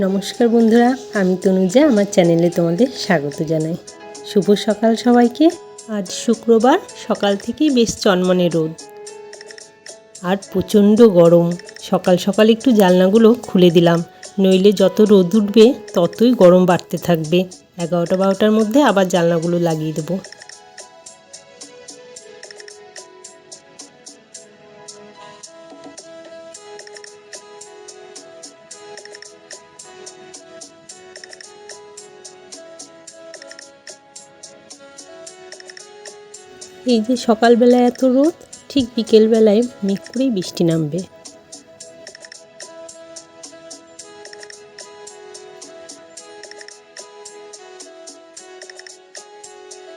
নমস্কার বন্ধুরা, আমি তনুজা, আমার চ্যানেলে তোমাদের স্বাগত জানাই। শুভ সকাল সবাইকে। আজ শুক্রবার, সকাল থেকেই বেশ চনমনে রোদ। আর প্রচণ্ড গরম। সকাল সকাল একটু জানলাগুলো খুলে দিলাম। নইলে যত রোদ উঠবে, ততই গরম বাড়তে থাকবে। এগারোটা বারোটার মধ্যে আবার জানলাগুলো লাগিয়ে দেবো। এই যে সকালবেলায় এত রোদ, ঠিক বিকেলবেলায় মেঘ করেই বৃষ্টি নামবে।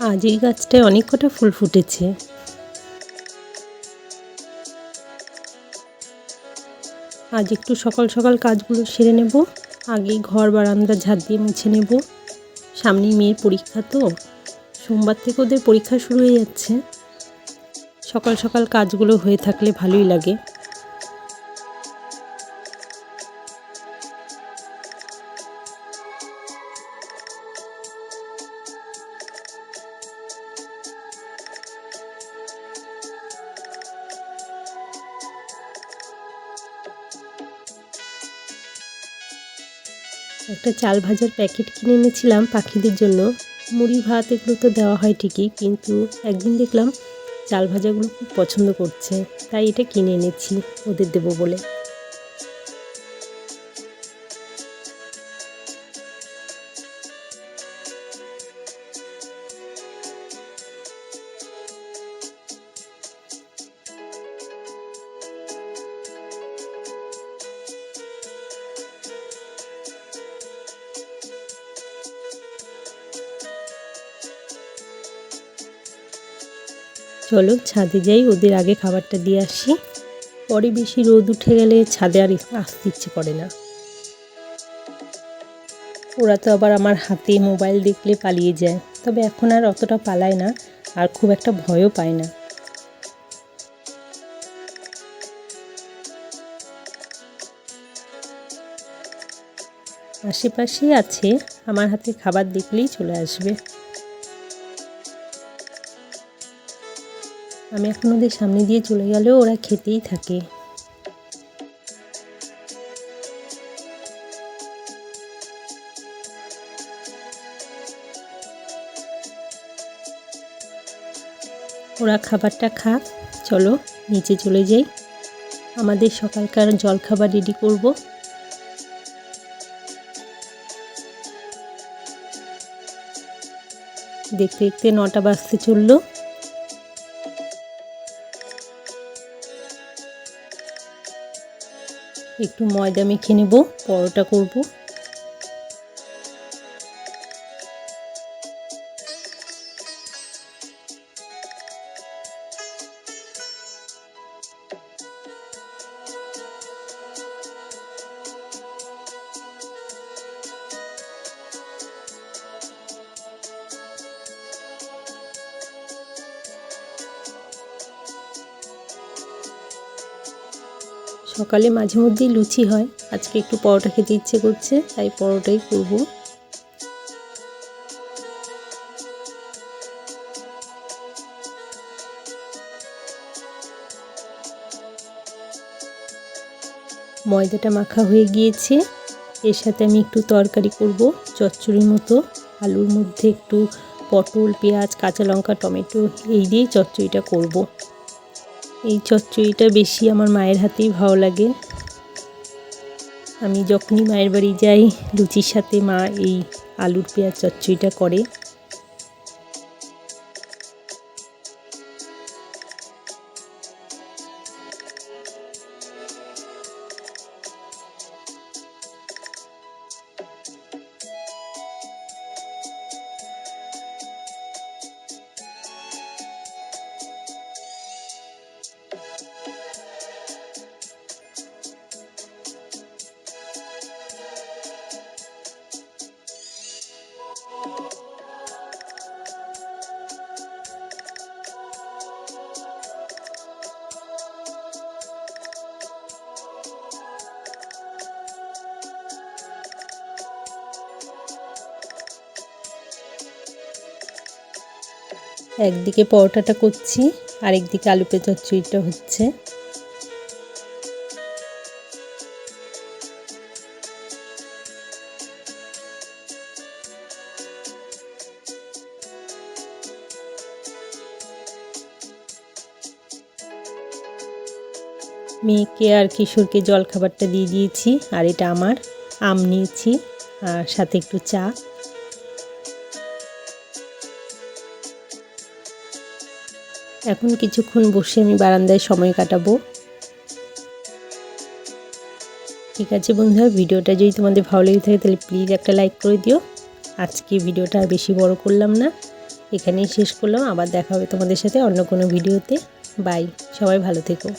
আজ এই গাছটায় অনেক কটা ফুল ফুটেছে। আজ একটু সকাল সকাল কাজগুলো সেরে নেব আগে ঘর বারান্দা ঝাড় দিয়ে মুছে নেব। সামনেই মেয়ের পরীক্ষা তো। সোমবার থেকে ওদের পরীক্ষা শুরু হয়ে যাচ্ছে। সকাল সকাল কাজগুলো হয়ে থাকলে ভালোই লাগে। একটা চাল ভাজার প্যাকেট কিনে এনেছিলাম পাখিদের জন্য। মুড়ি, ভাত এগুলো তো দেওয়া হয় ঠিকই, কিন্তু একদিন দেখলাম চাল ভাজাগুলো খুব পছন্দ করছে, তাই এটা কিনে এনেছি, ওদের দেবো বলে। চলো ছাদে যাই, ওদের আগে খাবারটা দিয়ে আসি। পরে বেশি রোদ উঠে গেলে ছাদে আর আসতে ইচ্ছে করে না। ওরা তো আবার আমার হাতে মোবাইল দেখলে পালিয়ে যায়, তবে এখন আর অতটা পালায় না, আর খুব একটা ভয়ও পায় না। আশেপাশেই আছে, আমার হাতে খাবার দেখলেই চলে আসবে। আমি এখন ওদের সামনে দিয়ে চলে গেলেও ওরা খেতেই থাকে। ওরা খাবারটা খাক, চলো নিচে চলে যাই। আমাদের সকালকার জলখাবার রেডি করব। দেখতে দেখতে নটা বাজতে চলল। একটু ময়দা মেখে নেব পরোটা করব। সকালে মাঝে মধ্যেই লুচি হয়। আজকে একটু পরোটা খেতে ইচ্ছে করছে, তাই পরোটাই করব। ময়দাটা মাখা হয়ে গিয়েছে। এর সাথে আমি একটু তরকারি করব, চচ্চড়ির মতো। আলুর মধ্যে একটু পটল, পেঁয়াজ, কাঁচা লঙ্কা, টমেটো, এই দিয়েই চচ্চড়িটা করব। এই চচ্চড়িটা বেশি আমার মায়ের হাতেই ভালো লাগে। আমি যখনই মায়ের বাড়ি যাই, লুচির সাথে মা এই আলুর পেঁয়াজ চচ্চড়িটা করে। একদিকে পরোটাটা করছি, আরেকদিকে আলু পে চচ্চড়িটা হচ্ছে। মেয়েকে আর কিশোরকে জল খাবারটা দিয়ে দিয়েছি, আর এটা আমার। আম নিয়েছি, আর সাথে একটু চা। এখন কিছুক্ষণ বসে আমি বারান্দায় সময় কাটাবো। ঠিক আছে বন্ধুরা, ভিডিওটা যদি তোমাদের ভালো লেগে থাকে তাহলে প্লিজ একটা লাইক করে দিও। আজকে ভিডিওটা আর বেশি বড় করলাম না। এখানেই শেষ করলাম, আবার দেখা হবে তোমাদের সাথে অন্য কোনো ভিডিওতে। বাই সবাই ভালো থেকো।